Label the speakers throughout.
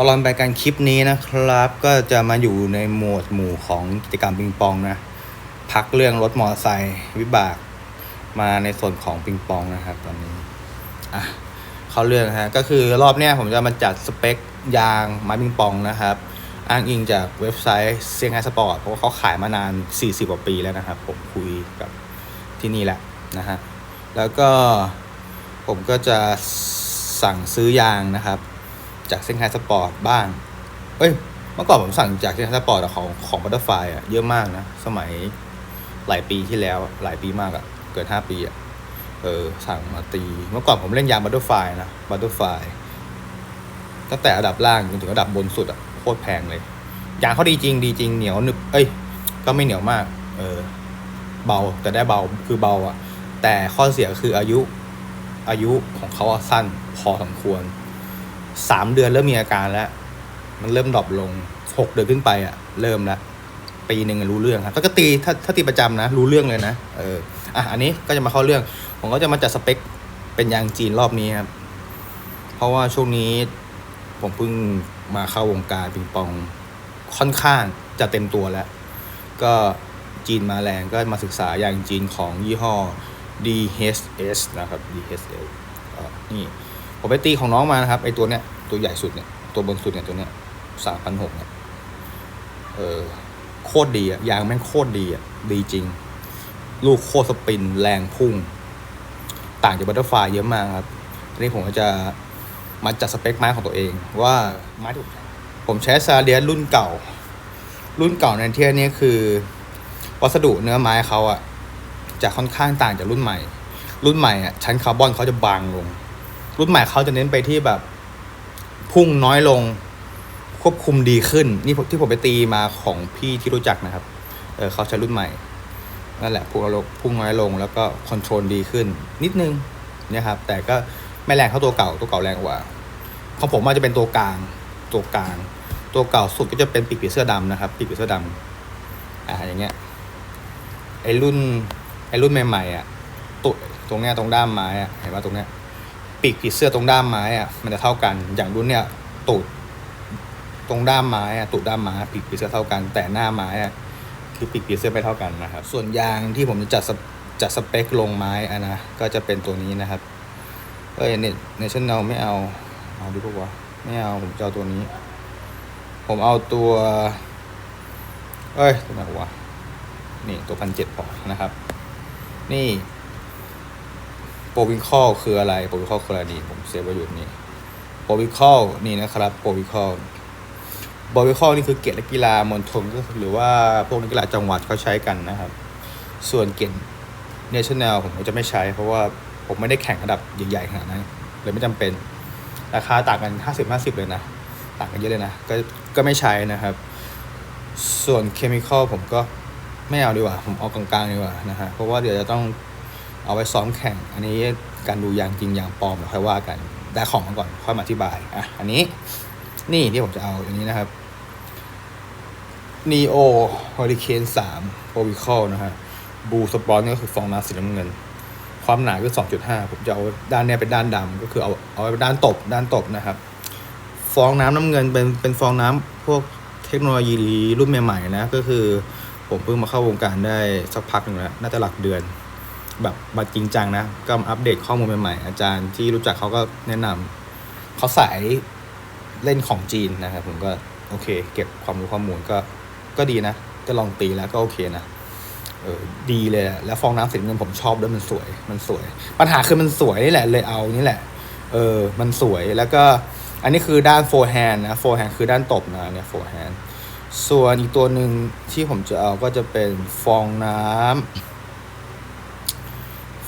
Speaker 1: ตลอดไปการคลิปนี้นะครับ ก็จะมาอยู่ในหมวดหมู่ของกิจกรรมปิงปองนะพักเรื่องรถมอเตอร์ไซค์วิบากมาในส่วนของปิงปองนะครับ ตอนนี้อะเข้าเรื่องนะฮะก็คือรอบเนี้ยผมจะมาจัดสเปคยางไม้ปิงปองนะครับ อ้างอิงจากเว็บไซต์เซียงไฮ้สปอร์ตเพราะว่าเขาขายมานาน 40กว่าปีแล้วนะครับ ผมคุยกับที่นี่แหละนะฮะแล้วก็ผมก็จะสั่งซื้อยางนะครับ จากเซี่ยงไฮ้สปอร์ตบ้าง เอ้ย เมื่อก่อนผมสั่งจากเซี่ยงไฮ้สปอร์ตของของบัตเตอร์ไฟอะเยอะมากนะ สมัยหลายปีที่แล้วหลายปีมากอะเกินห้าปีอะเออ สั่งมาตี เมื่อก่อนผมเล่นยางบัตเตอร์ไฟนะบัตเตอร์ไฟตั้งแต่ระดับล่างจนถึงระดับบนสุดอะโคตรแพงเลย ยางเขาดีจริงดีจริงเหนียวหนึบ เอ้ย ก็ไม่เหนียวมาก เออ เบาแต่ได้เบาคือเบาอะแต่ข้อเสียคืออายุอายุของเขาสั้นพอสมควร สามเดือนเริ่มมีอาการแล้ว มันเริ่มดรอปลงหกเดือนขึ้นไปอะ เริ่มแล้วปีหนึ่งรู้เรื่องครับถ้าก็ตีถ้าถ้าตีประจำนะ รู้เรื่องเลยนะเอออะอันนี้ก็จะมาเข้าเรื่อง ผมก็จะมาจัดสเปคเป็นยางจีนรอบนี้ครับเพราะว่าช่วงนี้ผมเพิ่งมาเข้าวงการปิงปองค่อนข้างจะเต็มตัวแล้ว ก็จีนมาแรงก็มาศึกษาอย่างจีนของยี่ห้อ DHS นะครับ DHS อ่านี่ ผมไปตีของน้องมานะครับไอตัวเนี้ยตัวใหญ่สุดเนี่ยตัวบนสุดเนี่ยตัวเนี้ยสามพันหกเนี่ยเออโคตรดีอะยางแม่งโคตรดีอะดีจริง ลูกโคตรสปินแรงพุ่ง ต่างจากบัตเตอร์ไฟเยอะมากครับทีนี้ผมก็จะมาจัดสเปคไม้ของตัวเอง ว่าไม้ถูกใจผมใช้ซาเดียรุ่นเก่า รุ่นเก่าในเที่นี้คือ วัสดุเนื้อไม้เขาอะจะค่อนข้างต่างจากรุ่นใหม่ รุ่นใหม่อะชั้นคาร์บอนเขาจะบางลง รุ่นใหม่เขาจะเน้นไปที่แบบ พุ่งน้อยลง ควบคุมดีขึ้น นี่ที่ผมไปตีมาของพี่ที่รู้จักนะครับ เออเขาใช้รุ่นใหม่ นั่นแหละพุ่งน้อยลงพุ่งน้อยลง แล้วก็คอนโทรลดีขึ้น นิดนึงนะครับ แต่ก็ไม่แรงเท่าตัวเก่าตัวเก่าแรงกว่าของผมอาจจะเป็นตัวกลางตัวกลาง ตัวเก่าสุดก็จะเป็นปีกผีเสื้อดำนะครับ ปีกผีเสื้อดำอ่าอย่างเงี้ยไอรุ่นไอรุ่นใหม่ๆอะตัวตรงเนี้ยตรงด้ามไม้อะเห็นว่าตรงเนี้ย ปีกผีเสื้อตรงด้ามไม้อะมันจะเท่ากัน อย่างรุ่นเนี่ยตูดตรงด้ามไม้อะตูดด้ามไม้ปีกผีเสื้อเท่ากัน แต่หน้าไม้อะคือปีกผีเสื้อไม่เท่ากันนะครับ ส่วนยางที่ผมจะจัดสเปจัดสเปคลงไม้อะนะก็จะเป็นตัวนี้นะครับเอ้ยเนเนชั่นแนลไม่เอาเอาดีกว่าไม่เอาผมจะเอาตัวนี้ ผมเอาตัว เอ้ยตัวไหนวะนี่ตัวพันเจ็ดพอนะครับ นี่ โปรวิคอลคืออะไรโปรวิคอลคืออะไรนี่ผมเซฟไว้อยู่นี่โปรวิคอลนี่นะครับโปรวิคอลโปรวิคอลนี่คือเกียรติและกีฬามณฑลก็หรือว่าพวกนักกีฬาจังหวัดเขาใช้กันนะครับ ส่วนเกียรติเนชั่นแนลผมจะไม่ใช้ เพราะว่าผมไม่ได้แข่งระดับใหญ่ๆขนาดนั้นเลยไม่จำเป็นราคาต่างกัน 50 50 เลยนะ ต่างกันเยอะเลยนะ ก็ก็ไม่ใช้นะครับ ส่วนเคมีคอลผมก็ไม่เอาดีกว่า ผมเอากลางๆดีกว่านะฮะเพราะว่าเดี๋ยวจะต้อง เอาไว้ซ้อมแข่ง อันนี้การดูยางจริงยางปลอมเดี๋ยวค่อยว่ากันได้ของมาก่อนค่อยมาอธิบายอะอันนี้นี่ที่ผมจะเอาอันนี้นะครับ Neo Hurricane 3 p o v i c a l นะฮะบูสปอนก็คือฟองน้ำสีน้ำเงิน ความหนาคือ 2.5 ผมจะเอาด้านเนี้ยเป็นด้านดำก็คือเอาเอาไว้ด้านตบด้านตบนะครับ ฟองน้ำน้ำเงินเป็นเป็นฟองน้ำพวกเทคโนโลยีรุ่นใหม่ๆนะก็คือผมเพิ่งมาเข้าวงการได้สักพักหนึ่งแล้วน่าจะหลักเดือน แบบมาจริงจังนะ ก็มาอัปเดตข้อมูลใหม่ๆอาจารย์ที่รู้จักเขาก็แนะนำเขาสายเล่นของจีนนะครับผมก็โอเค เก็บความรู้ข้อมูลก็ก็ดีนะ ก็ลองตีแล้วก็โอเคนะเออดีเลยแล้วฟองน้ำสีน้ำเงินผมชอบด้วยมันสวย มันสวย ปัญหาคือมันสวยนี่แหละเลยเอานี่แหละ เออ มันสวยแล้วก็ อันนี้คือด้านโฟร์แฮนนะโฟร์แฮนคือด้านตบนะเนี่ยโฟร์แฮนส่วนอีกตัวหนึ่งที่ผมจะเอาก็จะเป็นฟองน้ำ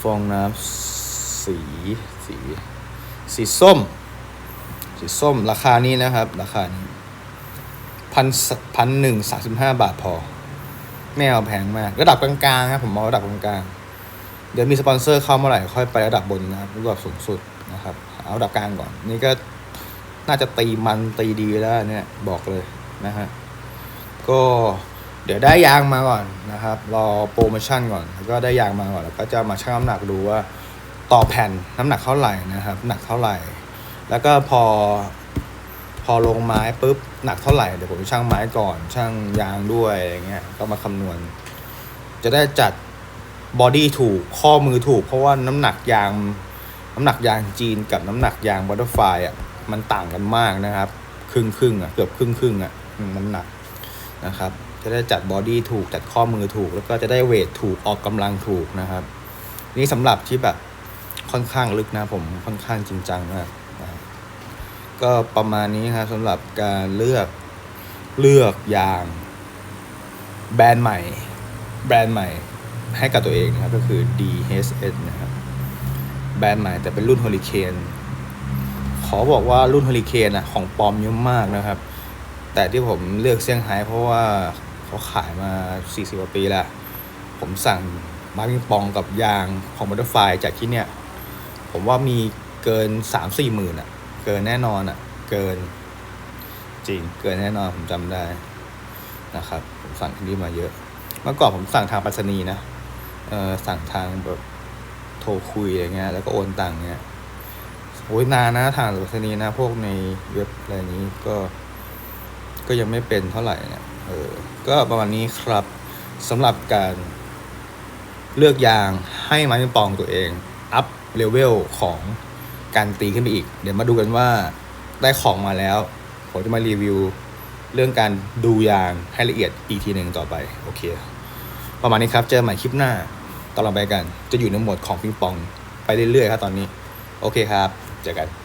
Speaker 1: ฟองน้ำสีสีสีส้ม สีส้มราคานี้นะครับ ราคานี้พันพันหนึ่งสามสิบห้าบาทพอ ไม่เอาแพงมาก ระดับกลางๆครับผมเอาระดับกลางๆ เดี๋ยวมีสปอนเซอร์เข้าเมื่อไหร่ค่อยไประดับบนนะครับระดับสูงสุดนะครับ เอาระดับกลางก่อน นี่ก็น่าจะตีมันตีดีแล้วเนี่ยบอกเลยนะฮะก็ เดี๋ยวได้ยางมาก่อนนะครับ รอโปรโมชั่นก่อน แล้วก็ได้ยางมาก่อน แล้วก็จะมาชั่งน้ำหนักดูว่าต่อแผ่นน้ำหนักเท่าไหร่นะครับ หนักเท่าไหร่ แล้วก็พอพอลงไม้ปุ๊บหนักเท่าไหร่เดี๋ยวผมช่างไม้ก่อนช่างยางด้วยอย่างเงี้ยก็มาคำนวณ จะได้จัดบอดี้ถูกข้อมือถูก เพราะว่าน้ำหนักยาง น้ำหนักยางจีนกับน้ำหนักยางบัตเตอร์ไฟอะมันต่างกันมากนะครับ ครึ่งครึ่งอะเกือบครึ่งครึ่งอะน้ำหนักนะครับ จะได้จัดบอดี้ถูกจัดข้อมือถูก แล้วก็จะได้เวทถูกออกกำลังถูกนะครับ นี่สำหรับที่แบบค่อนข้างลึกนะผมค่อนข้างจริงจังมากนะก็ประมาณนี้ครับสำหรับการเลือกเลือกยาง แบรนด์ใหม่ แบรนด์ใหม่ให้กับตัวเองนะครับก็คือ DHS นะครับแบรนด์ใหม่แต่เป็นรุ่น Hurricane ขอบอกว่ารุ่น Hurricane อะของปลอมเยอะมากนะครับ แต่ที่ผมเลือกเซี่ยงไฮ้เพราะว่า เขาขายมา 40กว่าปีแล้ว ผมสั่งไม้ปิงปองกับยางของบัตเตอร์ไฟจากที่เนี่ย ผมว่ามีเกิน 3 4หมื่นอะ เกินแน่นอนอะ เกิน จริง เกินแน่นอนผมจำได้นะครับ ผมสั่งที่นี่มาเยอะ เมื่อก่อนผมสั่งทางไปรษณีย์นะ เออสั่งทางแบบโทรคุยอะไรเงี้ย แล้วก็โอนตังค์เงี้ยโอ้ยนานนะทางไปรษณีย์นะ พวกในเว็บอะไรนี้ก็ ก็ยังไม่เป็นเท่าไหร่เนี่ย เออก็ประมาณนี้ครับสำหรับการเลือกยางให้ไม้ปิงปองตัวเอง อัพเลเวลของการตีขึ้นไปอีก เดี๋ยวมาดูกันว่าได้ของมาแล้ว ผมจะมารีวิวเรื่องการดูยางให้ละเอียดอีกทีหนึ่งต่อไป โอเค ประมาณนี้ครับ เจอใหม่คลิปหน้าตอนเราไปกัน จะอยู่ในหมวดของปิงปอง ไปเรื่อยๆครับตอนนี้ โอเคครับ เจอกัน